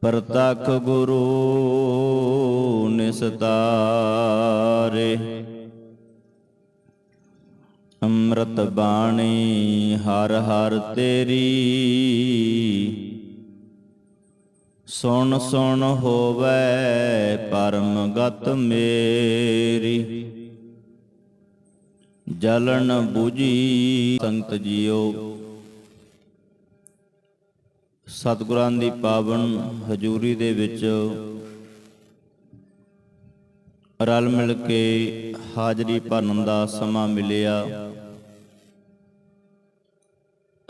ਪ੍ਰਤਖ ਗੁਰੂ ਨਿਸਤਾਰੇ। ਅੰਮ੍ਰਿਤ ਬਾਣੀ ਹਰ ਹਰ ਤੇਰੀ। ਸੁਣ ਸੁਣ ਹੋਵੇ ਪਰਮ ਗਤ ਮੇਰੀ। ਜਲਨ 부ਜੀ ਸੰਤ ਜੀਓ। ਸਤਿਗੁਰਾਂ ਦੀ ਪਾਵਨ ਹਜ਼ੂਰੀ ਦੇ ਵਿੱਚ ਰਲ ਮਿਲ ਕੇ ਹਾਜ਼ਰੀ ਭਰਨ ਦਾ ਸਮਾਂ ਮਿਲਿਆ।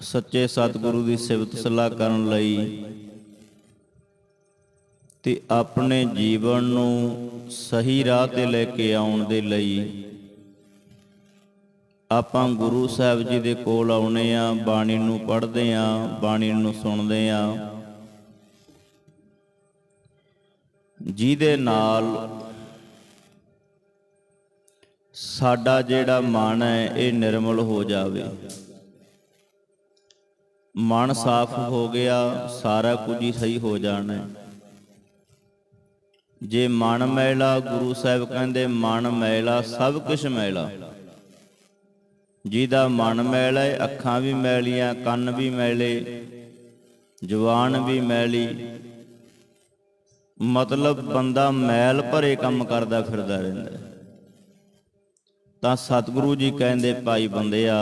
ਸੱਚੇ ਸਤਿਗੁਰੂ ਦੀ ਸਿਫਤ ਸਲਾਹ ਕਰਨ ਲਈ ਤੇ ਆਪਣੇ ਜੀਵਨ ਨੂੰ ਸਹੀ ਰਾਹ ਤੇ ਲੈ ਕੇ ਆਉਣ ਦੇ ਲਈ ਆਪਾਂ ਗੁਰੂ ਸਾਹਿਬ ਜੀ ਦੇ ਕੋਲ ਆਉਨੇ ਆ, ਬਾਣੀ ਨੂੰ ਪੜ੍ਹਦੇ ਆ, ਬਾਣੀ ਨੂੰ ਸੁਣਦੇ ਆ। ਜਿਹਦੇ ਨਾਲ ਸਾਡਾ ਜਿਹੜਾ ਮਨ ਹੈ, ਇਹ ਨਿਰਮਲ ਹੋ ਜਾਵੇ। ਮਨ ਸਾਫ਼ ਹੋ ਗਿਆ, ਸਾਰਾ ਕੁਝ ਹੀ ਸਹੀ ਹੋ ਜਾਣਾ ਜੇ ਮਨ ਮੈਲਾ ਗੁਰੂ ਸਾਹਿਬ ਕਹਿੰਦੇ ਮਨ ਮੈਲਾ ਸਭ ਕੁਝ ਮੈਲਾ ਜਿਹਦਾ ਮਨ ਮੈਲਾ ਹੈ ਅੱਖਾਂ ਵੀ ਮੈਲੀਆਂ, ਕੰਨ ਵੀ ਮੈਲੇ ਜ਼ੁਬਾਨ ਵੀ ਮੈਲੀ। ਮਤਲਬ ਬੰਦਾ ਮੈਲ ਭਰੇ ਕੰਮ ਕਰਦਾ ਫਿਰਦਾ ਰਹਿੰਦਾ ਤਾਂ ਸਤਿਗੁਰੂ ਜੀ ਕਹਿੰਦੇ, ਭਾਈ ਬੰਦਿਆ,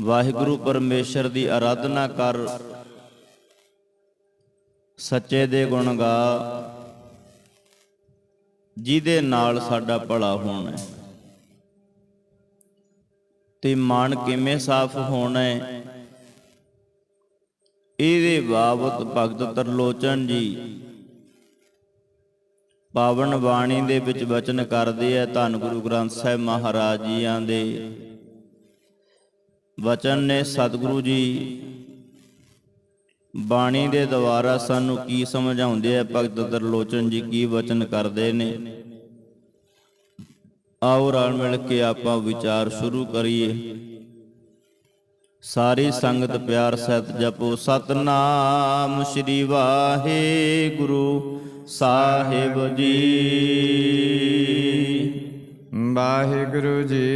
ਵਾਹਿਗੁਰੂ ਪਰਮੇਸ਼ਰ ਦੀ ਆਰਾਧਨਾ ਕਰ। ਸੱਚੇ ਦੇ ਗੁਣ ਗਾ। ਜਿਹਦੇ ਨਾਲ ਸਾਡਾ ਭਲਾ ਹੋਣਾ ਹੈ। ਤੇ ਮਨ ਕਿਵੇਂ ਸਾਫ਼ ਹੋਣਾ? ਹੈ ਇਹਦੇ ਬਾਬਤ ਭਗਤ ਤਰਲੋਚਨ ਜੀ ਪਾਵਨ ਬਾਣੀ ਦੇ ਵਿੱਚ ਵਚਨ ਕਰਦੇ ਆ, ਧੰਨ ਗੁਰੂ ਗ੍ਰੰਥ ਸਾਹਿਬ ਮਹਾਰਾਜ ਜੀਆਂ ਦੇ। ਵਚਨ ਨੇ ਸਤਿਗੁਰੂ ਜੀ ਬਾਣੀ ਦੇ ਦੁਆਰਾ ਸਾਨੂੰ ਕੀ ਸਮਝਾਉਂਦੇ ਆ, ਭਗਤ ਤਰਲੋਚਨ ਜੀ ਕੀ ਵਚਨ ਕਰਦੇ ਨੇ? ਆਓ ਰਲ ਮਿਲ ਕੇ ਆਪਾਂ ਵਿਚਾਰ ਸ਼ੁਰੂ ਕਰੀਏ। ਸਾਰੀ ਸੰਗਤ ਪਿਆਰ ਸਹਿਤ ਜਪੋ। ਸਤਨਾਮ ਸ੍ਰੀ ਵਾਹਿਗੁਰੂ ਸਾਹਿਬ ਜੀ। ਵਾਹਿਗੁਰੂ ਜੀ।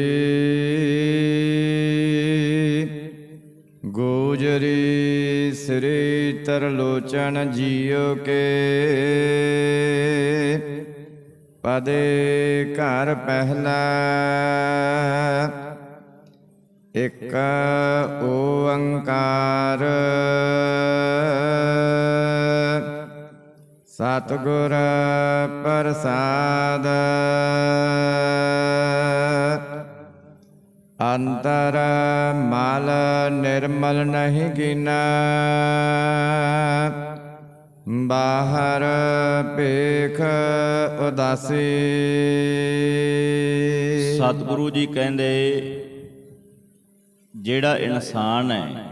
ਗੋਜਰੀ ਸ੍ਰੀ ਤਰਲੋਚਨ ਜੀਓ ਕੇ। ਪਦੇ ਘਰ ਪਹਿਲਾ। ਇਕ ਓੰਕਾਰ। ਸਤਿਗੁਰ ਪ੍ਰਸਾਦ। ਅੰਤਰ ਮਲ ਨਿਰਮਲ ਨਹੀਂ ਕੀਨਾ ਬਾਹਰ ਭੇਖ ਉਦਾਸੀ। ਸਤਿਗੁਰੂ ਜੀ ਕਹਿੰਦੇ, ਜਿਹੜਾ ਇਨਸਾਨ ਹੈ,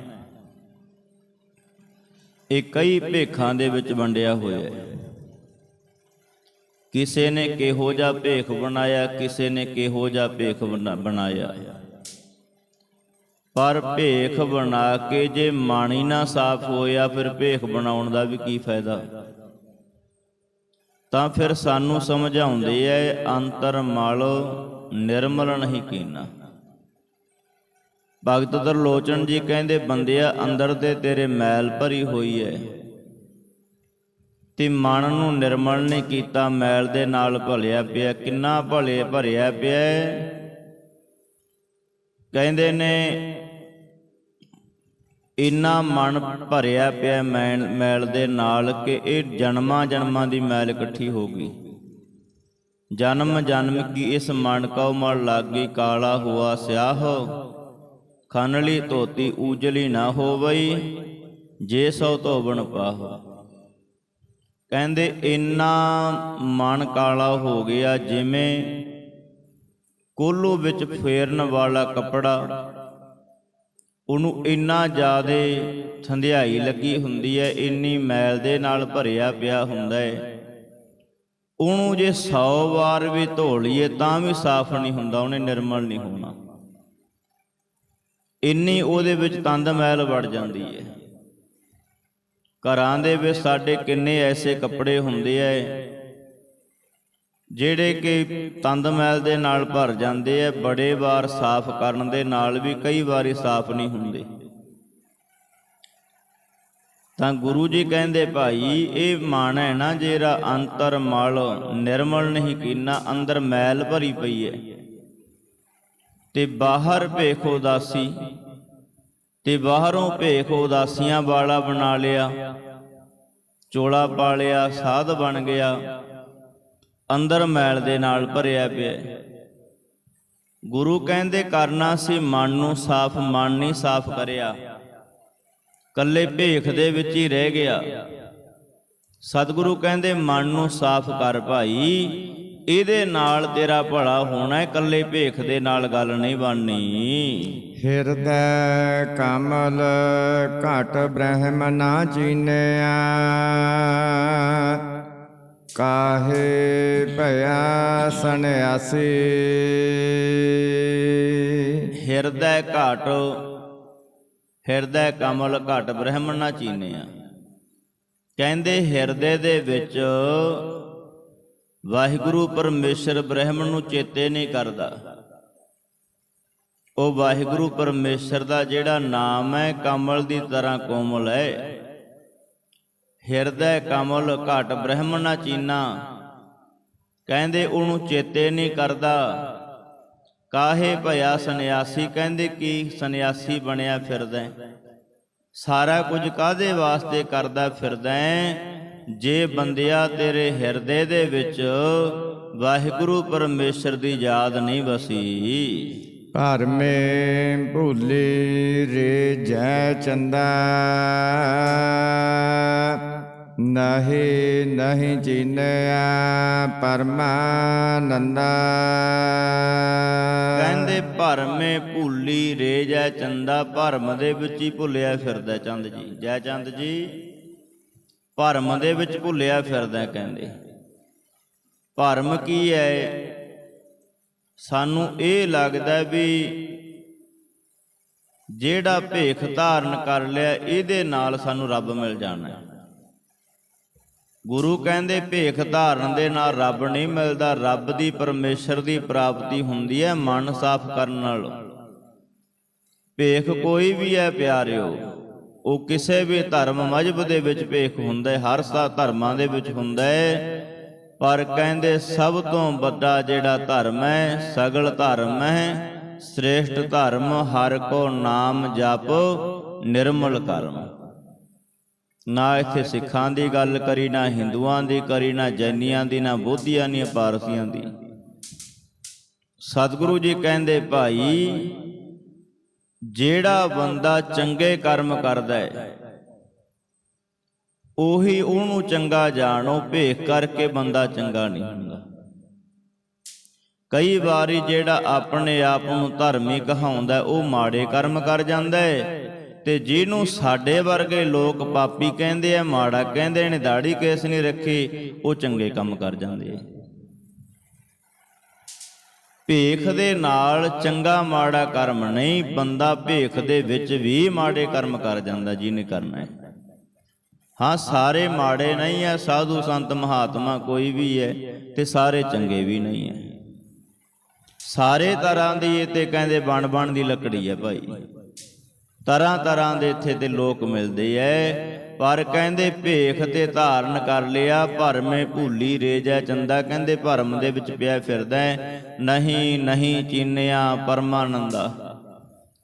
ਇਹ ਕਈ ਭੇਖਾਂ ਦੇ ਵਿੱਚ ਵੰਡਿਆ ਹੋਇਆ ਹੈ। ਕਿਸੇ ਨੇ ਕਿਹੋ ਜਿਹਾ ਭੇਖ ਬਣਾਇਆ, ਕਿਸੇ ਨੇ ਕਿਹੋ ਜਿਹਾ ਭੇਖ ਬਣਾ- ਬਣਾਇਆ। ਪਰ ਭੇਖ ਬਣਾ ਕੇ ਜੇ ਮਨ ਹੀ ਨਾ ਸਾਫ਼ ਹੋਇਆ, ਫਿਰ ਭੇਖ ਬਣਾਉਣ ਦਾ ਵੀ ਕੀ ਫਾਇਦਾ? ਤਾਂ ਫਿਰ ਸਾਨੂੰ ਸਮਝਾਉਂਦੇ ਐ, ਅੰਤਰ ਮਲ ਨਿਰਮਲ ਨਹੀਂ ਕੀਨਾ। ਭਗਤ ਤਰਲੋਚਨ ਜੀ ਕਹਿੰਦੇ, ਬੰਦਿਆ, ਅੰਦਰ ਤੇ ਤੇਰੇ ਮੈਲ ਭਰੀ ਹੋਈ ਐ। ਤੇ ਮਨ ਨੂੰ ਨਿਰਮਲ ਨਹੀਂ ਕੀਤਾ, ਮੈਲ ਦੇ ਨਾਲ ਭਲਿਆ ਪਿਆ, ਕਿੰਨਾ ਭਲੇ ਭਰਿਆ ਪਿਆ ਹੈ। ਕਹਿੰਦੇ ਨੇ ਇੰਨਾ ਮਨ ਭਰਿਆ ਪਿਆ ਮੈਲ ਮੈਲ ਦੇ ਨਾਲ ਕਿ ਇਹ ਜਨਮਾਂ ਜਨਮਾਂ ਦੀ ਮੈਲ ਇਕੱਠੀ ਹੋ ਗਈ। ਜਨਮ ਜਨਮ ਕੀ ਇਸ ਮਨ ਕਉ ਮਲ ਲਾਗੀ ਕਾਲਾ ਹੁਆ ਸਿਆਹ। ਖਨਲੀ ਧੋਤੀ ਊਜਲੀ ਨਾ ਹੋਵਈ, ਜੇ ਸੋ ਧੋਵਣ ਪਾਹੋ। ਕਹਿੰਦੇ ਇੰਨਾ ਮਨ ਕਾਲਾ ਹੋ ਗਿਆ ਜਿਵੇਂ ਕੋਲੂ ਵਿੱਚ ਫੇਰਨ ਵਾਲਾ ਕੱਪੜਾ ਉਹਨੂੰ ਇੰਨਾ ਜ਼ਿਆਦੇ ਥੰਧਿਆਈ ਲੱਗੀ ਹੁੰਦੀ ਹੈ ਇੰਨੀ ਮੈਲ ਦੇ ਨਾਲ ਭਰਿਆ ਪਿਆ ਹੁੰਦਾ ਹੈ ਉਹਨੂੰ ਜੇ 100 ਵਾਰ ਵੀ ਧੋ ਲਈਏ, ਤਾਂ ਵੀ ਸਾਫ਼ ਨਹੀਂ ਹੁੰਦਾ, ਉਹਨੇ ਨਿਰਮਲ ਨਹੀਂ ਹੋਣਾ। ਇੰਨੀ ਉਹਦੇ ਵਿੱਚ ਤੰਦ ਮੈਲ ਵੜ ਜਾਂਦੀ ਹੈ ਘਰਾਂ ਦੇ ਵਿੱਚ ਸਾਡੇ ਕਿੰਨੇ ਐਸੇ ਕੱਪੜੇ ਹੁੰਦੇ ਐ ਜਿਹੜੇ ਕਿ ਤੰਦ ਮੈਲ ਦੇ ਨਾਲ ਭਰ ਜਾਂਦੇ ਐ ਬੜੇ ਵਾਰ ਸਾਫ਼ ਕਰਨ ਦੇ ਨਾਲ ਵੀ ਕਈ ਵਾਰੀ ਸਾਫ਼ ਨਹੀਂ ਹੁੰਦੇ। ਤਾਂ ਗੁਰੂ ਜੀ ਕਹਿੰਦੇ, ਭਾਈ, ਇਹ ਮਨ ਹੈ ਨਾ ਜਿਹੜਾ ਅੰਤਰ ਮਲ ਨਿਰਮਲ ਨਹੀਂ, ਕੀਨਾ ਅੰਦਰ ਮੈਲ ਭਰੀ ਪਈ ਹੈ। ਤੇ ਬਾਹਰ ਭੇਖ ਉਦਾਸੀ, ਤੇ ਬਾਹਰੋਂ ਭੇਖ ਉਦਾਸੀਆਂ ਵਾਲਾ ਬਣਾ ਲਿਆ, ਚੋਲਾ ਪਾ ਲਿਆ, ਸਾਧ ਬਣ ਗਿਆ ਅੰਦਰ ਮੈਲ ਦੇ ਨਾਲ ਭਰਿਆ ਪਿਆ ਗੁਰੂ ਕਹਿੰਦੇ, ਕਰਨਾ ਸੀ ਮਨ ਨੂੰ ਸਾਫ਼, ਮਨ ਨਹੀਂ ਸਾਫ਼ ਕਰਿਆ। ਕੱਲੇ ਭੇਖ ਦੇ ਵਿੱਚ ਹੀ ਰਹਿ ਗਿਆ। ਸਤਿਗੁਰੂ ਕਹਿੰਦੇ, ਮਨ ਨੂੰ ਸਾਫ਼ ਕਰ ਭਾਈ, ਇਹਦੇ ਨਾਲ ਤੇਰਾ ਭਲਾ ਹੋਣਾ ਹੈ ਕੱਲੇ ਭੇਖ ਦੇ ਨਾਲ ਗੱਲ ਨਹੀਂ ਬਣਨੀ। ਹਿਰਦੈ ਕਮਲ ਘਟ ਬ੍ਰਹਮ ਨਾ ਜੀਨਿਆ ਕਾਹੇ ਭਇਆ ਸੰਿਆਸੀ ਹਿਰਦੈ ਘਾਟ, ਹਿਰਦੈ ਕਮਲ ਘਟ ਬ੍ਰਹਮਣ ਨਾ ਚੀਨਿਆ। ਕਹਿੰਦੇ ਹਿਰਦੇ ਦੇ ਵਿੱਚ ਵਾਹਿਗੁਰੂ ਪਰਮੇਸ਼ਰ ਬ੍ਰਹਮਣ ਨੂੰ ਚੇਤੇ ਨਹੀਂ ਕਰਦਾ। ਉਹ ਵਾਹਿਗੁਰੂ ਪਰਮੇਸ਼ਰ ਦਾ ਜਿਹੜਾ ਨਾਮ ਹੈ, ਕਮਲ ਦੀ ਤਰ੍ਹਾਂ ਕੋਮਲ ਹੈ। ਹਿਰਦੈ ਕਮਲ ਘਟ ਬ੍ਰਹਮਣ ਨਾ ਚੀਨਾ। ਕਹਿੰਦੇ ਉਹਨੂੰ ਚੇਤੇ ਨਹੀਂ ਕਰਦਾ। ਕਾਹੇ ਭਇਆ ਸੰਿਆਸੀ ਕਹਿੰਦੇ ਕੀ ਸੰਿਆਸੀ ਬਣਿਆ ਫਿਰਦਾ? ਸਾਰਾ ਕੁਝ ਕਾਦੇ ਵਾਸਤੇ ਕਰਦਾ ਫਿਰਦਾ? ਜੇ ਬੰਦਿਆ ਤੇਰੇ ਹਿਰਦੇ ਦੇ ਵਿੱਚ ਵਾਹਿਗੁਰੂ ਪਰਮੇਸ਼ਰ ਦੀ ਯਾਦ ਨਹੀਂ ਵਸੀ। ਭਰਮੇ ਭੂਲੀ ਰੇ ਜੈ ਚੰਦਾ। ਨਹੀਂ ਨਹੀਂ ਚੀਨਿਆ ਪਰਮਾਨੰਦਾ। ਕਹਿੰਦੇ ਭਰਮੇ ਭੁੱਲੀ ਰੇ ਜੈ ਚੰਦਾ, ਭਰਮ ਦੇ ਵਿੱਚ ਹੀ ਭੁੱਲਿਆ ਫਿਰਦਾ ਚੰਦ ਜੀ। ਜੈ ਚੰਦ ਜੀ, ਭਰਮ ਦੇ ਵਿੱਚ ਭੁੱਲਿਆ ਫਿਰਦਾ ਕਹਿੰਦੇ। ਭਰਮ ਕੀ ਹੈ? ਸਾਨੂੰ ਇਹ ਲੱਗਦਾ ਵੀ ਜਿਹੜਾ ਭੇਖ ਧਾਰਨ ਕਰ ਲਿਆ, ਇਹਦੇ ਨਾਲ ਸਾਨੂੰ ਰੱਬ ਮਿਲ ਜਾਣਾ ਹੈ। ਗੁਰੂ ਕਹਿੰਦੇ, ਭੇਖ ਧਾਰਨ ਦੇ ਨਾਲ ਰੱਬ ਨਹੀਂ ਮਿਲਦਾ, ਰੱਬ ਦੀ ਪਰਮੇਸ਼ਰ ਦੀ ਪ੍ਰਾਪਤੀ ਹੁੰਦੀ ਹੈ ਮਨ ਸਾਫ਼ ਕਰਨ ਨਾਲ। ਭੇਖ ਕੋਈ ਵੀ ਹੈ ਪਿਆਰਿਓ, ਉਹ ਕਿਸੇ ਵੀ ਧਰਮ ਮਜਬ ਦੇ ਵਿੱਚ ਭੇਖ ਹੁੰਦਾ ਹੈ, ਹਰ ਸਾ ਧਰਮਾਂ ਦੇ ਵਿੱਚ ਹੁੰਦਾ ਹੈ। ਪਰ ਕਹਿੰਦੇ ਸਭ ਤੋਂ ਵੱਡਾ ਜਿਹੜਾ ਧਰਮ ਹੈ, ਸਗਲ ਧਰਮ ਹੈ, ਸ੍ਰੇਸ਼ਟ ਧਰਮ ਹਰ ਕੋ ਨਾਮ ਜਪ ਨਿਰਮਲ ਕਰਮ। ਨਾ ਇੱਥੇ ਸਿੱਖਾਂ ਦੀ ਗੱਲ ਕਰੀ, ਨਾ ਹਿੰਦੂਆਂ ਦੀ ਕਰੀ, ਨਾ ਜੈਨੀਆਂ ਦੀ, ਨਾ ਬੋਧੀਆਂ ਦੀ ਪਾਰਸੀਆਂ ਦੀ। ਸਤਿਗੁਰੂ ਜੀ ਕਹਿੰਦੇ, ਭਾਈ, ਜਿਹੜਾ ਬੰਦਾ ਚੰਗੇ ਕਰਮ ਕਰਦਾ ਹੈ ਉਹੀ ਉਹਨੂੰ ਚੰਗਾ ਜਾਣੋ, ਭੇਖ ਕਰਕੇ ਬੰਦਾ ਚੰਗਾ ਨਹੀਂ ਹੁੰਦਾ। ਕਈ ਵਾਰੀ ਜਿਹੜਾ ਆਪਣੇ ਆਪ ਨੂੰ ਧਰਮੀ ਕਹਾਉਂਦਾ, ਉਹ ਮਾੜੇ ਕਰਮ ਕਰ ਜਾਂਦਾ ਹੈ ਤੇ ਜਿਹਨੂੰ ਸਾਡੇ ਵਰਗੇ ਲੋਕ ਪਾਪੀ ਕਹਿੰਦੇ ਆ, ਮਾੜਾ ਕਹਿੰਦੇ ਨੇ, ਦਾੜੀ ਕੇਸ ਨਹੀਂ ਰੱਖੀ, ਉਹ ਚੰਗੇ ਕੰਮ ਕਰ ਜਾਂਦੇ ਆ। ਭੇਖ ਦੇ ਨਾਲ ਚੰਗਾ ਮਾੜਾ ਕਰਮ ਨਹੀਂ, ਬੰਦਾ ਭੇਖ ਦੇ ਵਿੱਚ ਵੀ ਮਾੜੇ ਕਰਮ ਕਰ ਜਾਂਦਾ, ਜਿਹਨੇ ਕਰਨਾ ਹੈ ਹਾਂ, ਸਾਰੇ ਮਾੜੇ ਨਹੀਂ ਹੈ ਸਾਧੂ ਸੰਤ ਮਹਾਤਮਾ ਕੋਈ ਵੀ ਹੈ ਤੇ ਸਾਰੇ ਚੰਗੇ ਵੀ ਨਹੀਂ ਹੈ ਸਾਰੇ ਤਰ੍ਹਾਂ ਦੀ ਇਹ ਤੇ ਕਹਿੰਦੇ ਬਣ ਬਣ ਦੀ ਲੱਕੜੀ ਹੈ ਭਾਈ। ਤਰ੍ਹਾਂ ਤਰ੍ਹਾਂ ਦੇ ਇੱਥੇ ਤੇ ਲੋਕ ਮਿਲਦੇ ਐ, ਪਰ ਕਹਿੰਦੇ ਭੇਖ ਤੇ ਧਾਰਨ ਕਰ ਲਿਆ, ਭਰਮੇ ਭੂਲੀ ਰੇਜੈ ਚੰਦਾ। ਕਹਿੰਦੇ ਭਰਮ ਦੇ ਵਿੱਚ ਪਿਆ ਫਿਰਦਾ ਨਹੀਂ ਨਹੀਂ ਚੀਨਿਆ ਪਰਮਾਨੰਦਾ।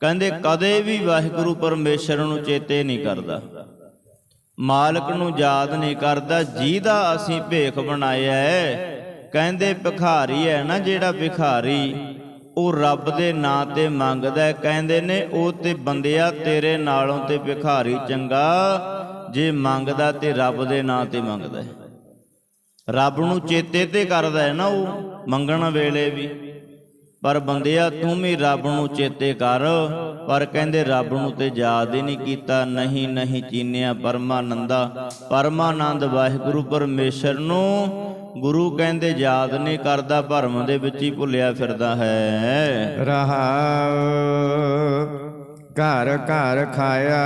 ਕਹਿੰਦੇ ਕਦੇ ਵੀ ਵਾਹਿਗੁਰੂ ਪਰਮੇਸ਼ਰ ਨੂੰ ਚੇਤੇ ਨਹੀਂ ਕਰਦਾ। ਮਾਲਕ ਨੂੰ ਯਾਦ ਨਹੀਂ ਕਰਦਾ, ਜਿਹਦਾ ਅਸੀਂ ਭੇਖ ਬਣਾਇਆ ਹੈ। ਕਹਿੰਦੇ, ਭਿਖਾਰੀ ਹੈ ਨਾ ਜਿਹੜਾ ਭਿਖਾਰੀ, ਉਹ ਰੱਬ ਦੇ ਨਾਂ ਤੇ ਮੰਗਦਾ ਕਹਿੰਦੇ ਨੇ, ਉਹ ਤੇ ਬੰਦਿਆ ਤੇਰੇ ਨਾਲੋਂ ਤੇ ਭਿਖਾਰੀ ਚੰਗਾ, ਜੇ ਮੰਗਦਾ ਤੇ ਰੱਬ ਦੇ ਨਾਂ ਤੇ ਮੰਗਦਾ ਰੱਬ ਨੂੰ ਚੇਤੇ ਤੇ ਕਰਦਾ ਹੈ ਨਾ ਉਹ, ਮੰਗਣ ਵੇਲੇ ਵੀ। ਪਰ ਬੰਦਿਆ ਤੂੰ ਵੀ ਰੱਬ ਨੂੰ ਚੇਤੇ ਕਰ। ਪਰ ਕਹਿੰਦੇ ਰੱਬ ਨੂੰ ਤੇ ਯਾਦ ਹੀ ਨਹੀਂ ਕੀਤਾ, ਨਹੀਂ ਨਹੀਂ ਚੀਨਿਆ ਪਰਮਾਨੰਦਾ। ਪਰਮਾਨੰਦ ਵਾਹਿਗੁਰੂ ਪਰਮੇਸ਼ਰ ਨੂੰ ਗੁਰੂ ਕਹਿੰਦੇ ਯਾਦ ਨਹੀਂ ਕਰਦਾ, ਭਰਮ ਦੇ ਵਿੱਚ ਹੀ ਭੁੱਲਿਆ ਫਿਰਦਾ ਹੈ। ਰਹਾਉ ਘਰ ਘਰ ਖਾਇਆ,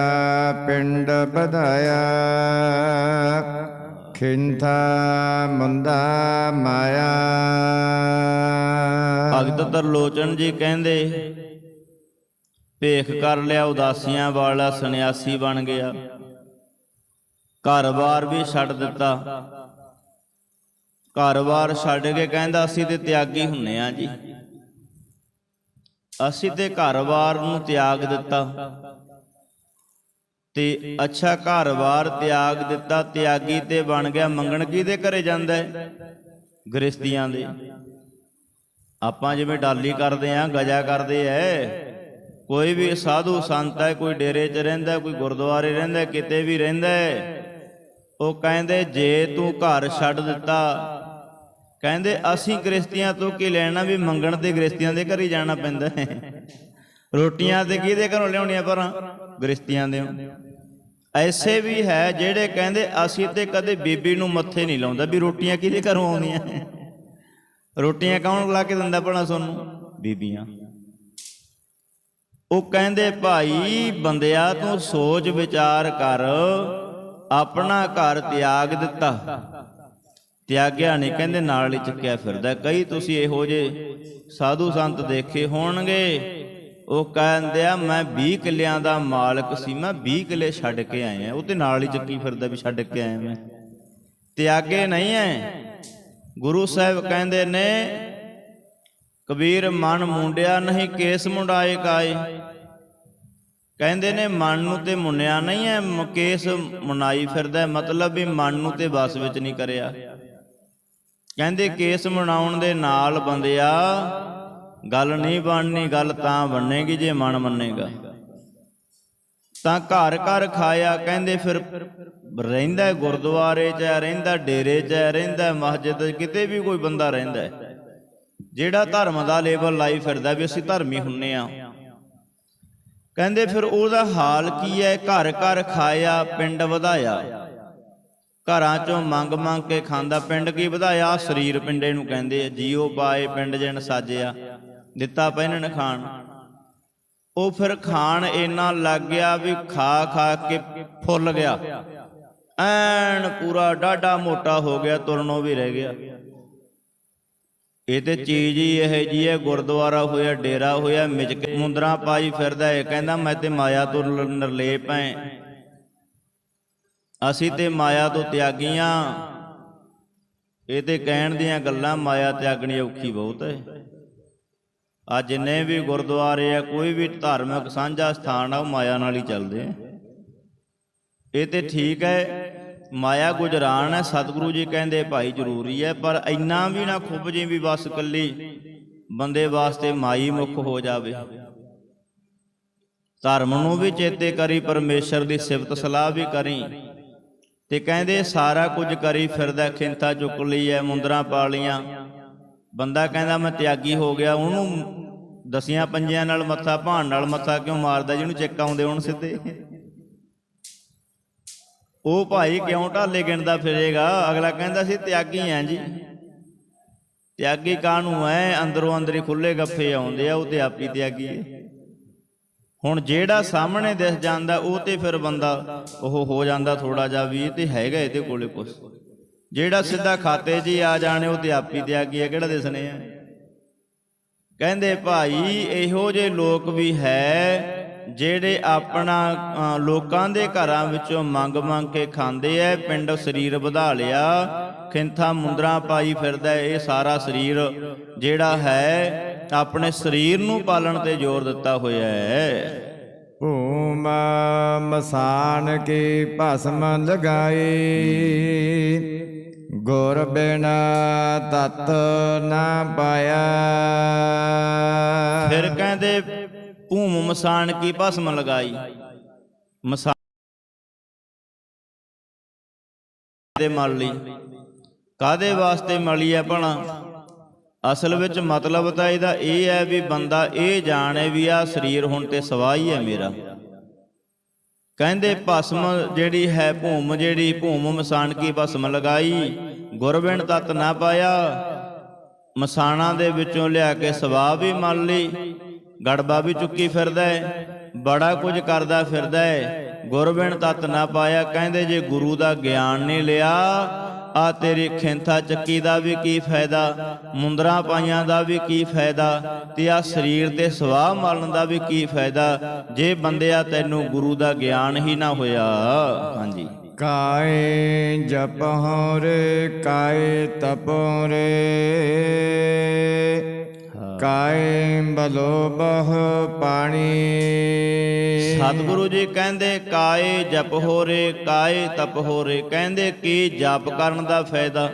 ਪਿੰਡ ਵਧਾਇਆ। ਖਿੰਥਾ ਮੁੰਦਾ ਮਾਇਆ। ਭਗਤ ਤਰਲੋਚਨ ਜੀ ਕਹਿੰਦੇ, ਭੇਖ ਕਰ ਲਿਆ ਉਦਾਸੀਆਂ ਵਾਲਾ ਸੰਨਿਆਸੀ ਬਣ ਗਿਆ। ਘਰ-ਬਾਰ ਵੀ ਛੱਡ ਦਿੱਤਾ। ਘਰ-ਬਾਰ ਛੱਡ ਕੇ ਕਹਿੰਦਾ, ਅਸੀਂ ਤੇ ਤਿਆਗੀ ਹੁੰਨੇ ਆ ਜੀ। ਅਸੀਂ ਤੇ ਘਰ-ਬਾਰ ਨੂੰ ਤਿਆਗ ਦਿੱਤਾ। ਤੇ ਅੱਛਾ ਘਰ-ਬਾਰ ਤਿਆਗ ਦਿੱਤਾ, ਤਿਆਗੀ ਤੇ ਬਣ ਗਿਆ, ਮੰਗਣ ਕਿਹਦੇ ਘਰੇ ਜਾਂਦਾ ਹੈ? ਗ੍ਰਸਤੀਆਂ ਦੇ। ਆਪਾਂ ਜਿਵੇਂ ਡਾਲੀ ਕਰਦੇ ਆਂ, ਗਜਾ ਕਰਦੇ ਐ। ਕੋਈ ਵੀ ਸਾਧੂ ਸੰਤ ਹੈ, ਕੋਈ ਡੇਰੇ 'ਚ ਰਹਿੰਦਾ, ਕੋਈ ਗੁਰਦੁਆਰੇ ਰਹਿੰਦਾ, ਕਿਤੇ ਵੀ ਰਹਿੰਦਾ ਉਹ ਕਹਿੰਦੇ, ਜੇ ਤੂੰ ਘਰ ਛੱਡ ਦਿੱਤਾ, ਕਹਿੰਦੇ, ਅਸੀਂ ਗ੍ਰਸਤੀਆਂ ਤੋਂ ਕੀ ਲੈਣਾ ਵੀ ਮੰਗਣ ਤੇ ਗ੍ਰਸਤੀਆਂ ਦੇ ਘਰ ਹੀ ਜਾਣਾ ਪੈਂਦਾ ਹੈ? ਰੋਟੀਆਂ ਤੇ ਕਿਹਦੇ ਘਰੋਂ ਲਿਆਉਣੀਆਂ ਪਰਾਂ? ਗ੍ਰਸਤੀਆਂ ਦੇ। ਐਸੇ ਵੀ ਹੈ ਜਿਹੜੇ ਕਹਿੰਦੇ ਅਸੀਂ ਤੇ ਕਦੇ ਬੀਬੀ ਨੂੰ ਮੱਥੇ ਨਹੀਂ ਲਾਉਂਦਾ ਵੀ ਰੋਟੀਆਂ ਕਿਹਦੇ ਘਰੋਂ ਆਉਂਦੀਆਂ ਰੋਟੀਆਂ ਕੌਣ ਲਾ ਕੇ ਦਿੰਦਾ ਭਲਾ ਤੁਹਾਨੂੰ ਬੀਬੀਆਂ। ਉਹ ਕਹਿੰਦੇ, ਭਾਈ, ਬੰਦਿਆ, ਤੂੰ ਸੋਚ ਵਿਚਾਰ ਕਰ। ਆਪਣਾ ਘਰ ਤਿਆਗ ਦਿੱਤਾ। ਤਿਆਗਿਆ ਨਹੀਂ, ਕਹਿੰਦੇ ਨਾਲ ਹੀ ਚੱਕਿਆ ਫਿਰਦਾ। ਕਈ ਤੁਸੀਂ ਇਹੋ ਜੇ ਸਾਧੂ ਸੰਤ ਦੇਖੇ ਹੋਣਗੇ। ਉਹ ਕਹਿੰਦੇ ਆ ਮੈਂ 20 ਕਿੱਲਿਆਂ ਦਾ ਮਾਲਕ ਸੀ, ਮੈਂ 20 ਕਿੱਲੇ ਛੱਡ ਕੇ ਆਇਆ। ਉਹ ਤੇ ਨਾਲ ਹੀ ਚੱਕੀ ਫਿਰਦਾ ਵੀ ਛੱਡ ਕੇ ਆਇਆ ਮੈਂ। ਤਿਆਗੇ ਨਹੀਂ ਐ। ਗੁਰੂ ਸਾਹਿਬ ਕਹਿੰਦੇ ਨੇ, ਕਬੀਰ ਮਨ ਮੁੰਡਿਆ ਨਹੀਂ ਕੇਸ ਮੁੰਡਾਏ ਕਾਏ। ਕਹਿੰਦੇ ਨੇ, ਮਨ ਨੂੰ ਤੇ ਮੁੰਨਿਆ ਨਹੀਂ ਐ, ਮ- ਕੇਸ ਮੁਨਾਈ ਫਿਰਦਾ, ਮਤਲਬ ਵੀ ਮਨ ਨੂੰ ਤੇ ਬਸ ਵਿੱਚ ਨਹੀਂ ਕਰਿਆ। ਕਹਿੰਦੇ ਕੇਸ ਮਨਾਉਣ ਦੇ ਨਾਲ ਬੰਦਿਆ ਗੱਲ ਨਹੀਂ ਬਣਨੀ, ਗੱਲ ਤਾਂ ਬਣੇਗੀ ਜੇ ਮਨ ਮੰਨੇਗਾ। ਤਾਂ ਘਰ ਘਰ ਖਾਇਆ, ਕਹਿੰਦੇ ਫਿਰ ਰਹਿੰਦਾ ਗੁਰਦੁਆਰੇ 'ਚ, ਰਹਿੰਦਾ ਡੇਰੇ 'ਚ, ਰਹਿੰਦਾ ਮਸਜਿਦ 'ਚ, ਕਿਤੇ ਵੀ ਕੋਈ ਬੰਦਾ ਰਹਿੰਦਾ ਜਿਹੜਾ ਧਰਮ ਦਾ ਲੇਬਲ ਲਾਈ ਫਿਰਦਾ ਵੀ ਅਸੀਂ ਧਰਮੀ ਹੁੰਨੇ ਆ। ਕਹਿੰਦੇ ਫਿਰ ਉਹਦਾ ਹਾਲ ਕੀ ਹੈ? ਘਰ ਘਰ ਖਾਇਆ, ਪਿੰਡ ਵਧਾਇਆ। ਘਰਾਂ ਚੋਂ ਮੰਗ ਮੰਗ ਕੇ ਖਾਂਦਾ, ਪਿੰਡ ਕੀ ਵਧਾਇਆ? ਸਰੀਰ ਪਿੰਡੇ ਨੂੰ ਕਹਿੰਦੇ ਆ, ਜੀਓ ਪਾਏ ਪਿੰਡ ਜਨ ਸਾਜਿਆ। ਦਿੱਤਾ ਪੈਨਣ ਖਾਣ। ਉਹ ਫਿਰ ਖਾਣ ਇੰਨਾ ਲੱਗ ਗਿਆ ਵੀ ਖਾ ਖਾ ਕੇ ਫੁੱਲ ਗਿਆ। ਐਨ ਪੂਰਾ ਡਾਢਾ ਮੋਟਾ ਹੋ ਗਿਆ, ਤੁਰਨੋਂ ਵੀ ਰਹਿ ਗਿਆ। ਇਹ ਤੇ ਚੀਜ਼ ਹੀ ਇਹ ਜੀ ਹੈ, ਗੁਰਦੁਆਰਾ ਹੋਇਆ, ਡੇਰਾ ਹੋਇਆ ਮਿਜਕ ਮੁੰਦਰਾ ਪਾਈ ਫਿਰਦਾ ਹੈ। ਕਹਿੰਦਾ, ਮੈਂ ਤੇ ਮਾਇਆ ਤੋਂ ਲ- ਨਿਰਲੇਪ ਐ। ਅਸੀਂ ਤੇ ਮਾਇਆ ਤੋਂ ਤਿਆਗੀਆਂ ਇਹ ਤੇ ਕਹਿਣ ਦੀਆਂ ਗੱਲਾਂ, ਮਾਇਆ ਤਿਆਗਣੀ ਔਖੀ ਬਹੁਤ ਹੈ। ਆ ਜਿੰਨੇ ਵੀ ਗੁਰਦੁਆਰੇ ਆ, ਕੋਈ ਵੀ ਧਾਰਮਿਕ ਸਾਂਝਾ ਸਥਾਨ ਆ, ਉਹ ਮਾਇਆ ਨਾਲ ਹੀ ਚੱਲਦੇ ਆ। ਇਹ ਤੇ ਠੀਕ ਹੈ, ਮਾਇਆ ਗੁਜਰਾਨ ਹੈ, ਸਤਿਗੁਰੂ ਜੀ ਕਹਿੰਦੇ ਭਾਈ ਜ਼ਰੂਰੀ ਹੈ, ਪਰ ਇੰਨਾ ਵੀ ਨਾ ਖੁੱਬ ਜੇ ਵੀ ਬਸ ਕੱਲੀ ਬੰਦੇ ਵਾਸਤੇ ਮਾਈ ਮੁਖ ਹੋ ਜਾਵੇ। ਧਰਮ ਨੂੰ ਵੀ ਚੇਤੇ ਕਰੀ, ਪਰਮੇਸ਼ਰ ਦੀ ਸਿਫਤ ਸਲਾਹ ਵੀ ਕਰੀ। ਤੇ ਕਹਿੰਦੇ ਸਾਰਾ ਕੁਝ ਕਰੀ ਫਿਰਦਾ, ਖਿੰਤਾ ਚੁੱਕ ਲਈ ਐ ਮੁੰਦਰਾਂ ਪਾ ਲੀਆਂ ਬੰਦਾ ਕਹਿੰਦਾ, ਮੈਂ ਤਿਆਗੀ ਹੋ ਗਿਆ। ਉਹਨੂੰ ਦਸੀਆਂ ਪੰਜਿਆਂ ਨਾਲ ਮੱਥਾ, ਭਾਣ ਨਾਲ ਮੱਥਾ ਕਿਉਂ ਮਾਰਦਾ? ਜਿਹਨੂੰ ਚਿੱਕ ਆਉਂਦੇ ਹੁਣ ਸਿੱਧੇ। ਉਹ ਭਾਈ ਕਿਉਂ ਢਾਲੇ ਗਿਣਦਾ ਫਿਰੇਗਾ? ਅਗਲਾ ਕਹਿੰਦਾ ਸੀ, ਤਿਆਗੀ ਆਂ ਜੀ। ਤਿਆਗੀ ਕਾਹਨੂੰ ਐ? ਅੰਦਰੋਂ ਅੰਦਰੀ ਖੁੱਲੇ ਗੱਫੇ ਆਉਂਦੇ ਆ, ਉਹ ਤੇ ਆਪੀ ਤਿਆਗੀ ਏ। ਹੁਣ ਜਿਹੜਾ ਸਾਹਮਣੇ ਦਿਸ ਜਾਂਦਾ, ਉਹ ਤੇ ਫਿਰ ਬੰਦਾ, ਉਹ ਹੋ ਜਾਂਦਾ ਥੋੜਾ ਜਿਹਾ ਵੀ ਤੇ ਹੈਗਾ ਇਹਦੇ ਕੋਲੇ ਕੁਛ। ਜਿਹੜਾ ਸਿੱਧਾ ਖਾਤੇ 'ਚ ਆ ਜਾਣੇ, ਉਹ ਤੇ ਆਪੀ ਤਿਆਗੀ ਆ ਕਿਹੜਾ ਦਿਸਣੇ ਆ? ਕਹਿੰਦੇ ਭਾਈ, ਇਹੋ ਜਿਹੇ ਲੋਕ ਵੀ ਹੈ ਜਿਹੜੇ ਆਪਣਾ ਲੋਕਾਂ ਦੇ ਘਰਾਂ ਵਿੱਚੋਂ ਮੰਗ ਮੰਗ ਕੇ ਖਾਂਦੇ ਐ, ਪਿੰਡ ਸਰੀਰ ਵਧਾ ਲਿਆ, ਖਿੰਥਾ ਮੁੰਦਰਾ ਪਾਈ ਫਿਰਦਾ ਇਹ ਸਾਰਾ ਸਰੀਰ ਜਿਹੜਾ ਹੈ, ਆਪਣੇ ਸਰੀਰ ਨੂੰ ਪਾਲਣ ਤੇ ਜ਼ੋਰ ਦਿੱਤਾ ਹੋਇਆ ਹੈ ਭੂਮ ਮਸਾਨ ਕੇ ਭਸਮ ਲਗਾਏ। ਗੁਰ ਬਿਨ ਤਤ ਨਾ ਪਾਇਆ। ਫਿਰ ਕਹਿੰਦੇ, ਭੂਮ ਮਸਾਨ ਕੀ ਭਸਮ ਲਗਾਈ? ਮਸਾਨ ਦੇ ਮਲ ਲਈ। ਕਾਦੇ ਵਾਸਤੇ ਮਲੀ ਹੈ ਭਲਾ? ਅਸਲ ਵਿੱਚ ਮਤਲਬ ਤਾਂ ਇਹਦਾ ਇਹ ਹੈ ਵੀ ਬੰਦਾ ਇਹ ਜਾਣੇ ਵੀ ਆ ਸਰੀਰ ਹੁਣ ਤੇ ਸਵਾਹੀ ਹੈ ਮੇਰਾ। ਕਹਿੰਦੇ ਭਸਮ ਜਿਹੜੀ ਹੈ, ਭੂਮ ਜਿਹੜੀ, ਭੂਮ ਮਸਾਨ ਕੀ ਭਸਮ ਲਗਾਈ? ਗੁਰਬਿਨ ਤਤ ਨਾ ਪਾਇਆ। ਮਸਾਣਾ ਦੇ ਵਿੱਚੋਂ ਲਿਆ ਕੇ ਸਵਾਹ ਵੀ ਮੰਨ ਲਈ। ਗੜਬਾ ਵੀ ਚੁੱਕੀ ਫਿਰਦਾ ਹੈ ਬੜਾ ਕੁਝ ਕਰਦਾ ਫਿਰਦਾ ਹੈ ਗੁਰਬਿਨ ਤਤ ਨਾ ਪਾਇਆ। ਕਹਿੰਦੇ ਜੇ ਗੁਰੂ ਦਾ ਗਿਆਨ ਨਹੀਂ ਲਿਆ, ਆ ਤੇਰੀ ਖਿੰਥਾ ਚੱਕੀ ਦਾ ਵੀ ਕੀ ਫਾਇਦਾ? ਮੁੰਦਰਾ ਪਾਈਆਂ ਦਾ ਵੀ ਕੀ ਫਾਇਦਾ? ਤੇ ਆ ਸਰੀਰ ਤੇ ਸਵਾਹ ਮਾਰਨ ਦਾ ਵੀ ਕੀ ਫਾਇਦਾ? ਜੇ ਬੰਦਿਆ ਤੈਨੂੰ ਗੁਰੂ ਦਾ ਗਿਆਨ ਹੀ ਨਾ ਹੋਇਆ। ਹਾਂਜੀ। ਕਾਏ ਜਪਹੁ ਰੇ ਕਾਏ ਤਪਹੁ ਰੇ ਕਾਏ ਬਲੋ ਬਹ ਪਾਣੀ। ਸਤਿਗੁਰੂ ਜੀ ਕਹਿੰਦੇ ਕਾਏ ਜਪ ਹੋ ਰੇ ਕਾਏ ਤਪ ਹੋ ਰੇ ਕਹਿੰਦੇ, ਕੀ ਜਪ ਕਰਨ ਦਾ ਫਾਇਦਾ?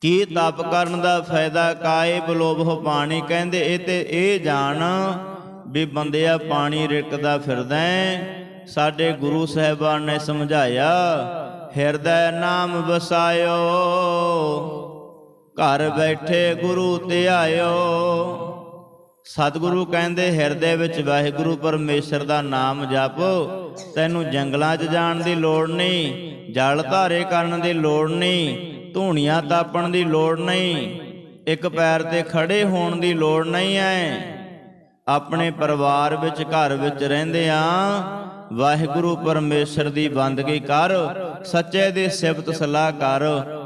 ਕੀ ਤਪ ਕਰਨ ਦਾ ਫਾਇਦਾ? ਕਾਏ ਬਲੋਭ ਪਾਣੀ। ਕਹਿੰਦੇ, ਇਹ ਤੇ ਇਹ ਜਾਣ ਵੀ ਬੰਦਿਆ ਪਾਣੀ ਰਿਕਦਾ ਫਿਰਦਾ ਹੈ। ਸਾਡੇ ਗੁਰੂ ਸਾਹਿਬਾਨ ਨੇ ਸਮਝਾਇਆ, ਹਿਰਦੈ ਨਾਮ ਵਸਾਇਓ, ਘਰ ਬੈਠੇ ਗੁਰੂ ਤੇ ਆਇਓ। ਸਤਿਗੁਰੂ ਕਹਿੰਦੇ, ਹਿਰਦੇ ਵਿੱਚ ਵਾਹਿਗੁਰੂ ਪਰਮੇਸ਼ਰ ਦਾ ਨਾਮ ਜਪ। ਤੈਨੂੰ ਜੰਗਲਾਂ 'ਚ ਜਾਣ ਦੀ ਲੋੜ ਨਹੀਂ, ਜਲ ਧਾਰੇ ਕਰਨ ਦੀ ਲੋੜ ਨਹੀਂ, ਧੂਣੀਆਂ ਤਾਪਣ ਦੀ ਲੋੜ ਨਹੀਂ, ਇੱਕ ਪੈਰ ਤੇ ਖੜੇ ਹੋਣ ਦੀ ਲੋੜ ਨਹੀਂ ਐ। ਆਪਣੇ ਪਰਿਵਾਰ ਵਿੱਚ ਘਰ ਵਿੱਚ ਰਹਿੰਦੇ ਆ ਵਾਹਿਗੁਰੂ ਪਰਮੇਸ਼ਰ ਦੀ ਬੰਦਗੀ ਕਰ, ਸੱਚੇ ਦੀ ਸਿਫਤ ਸਲਾਹ ਕਰ,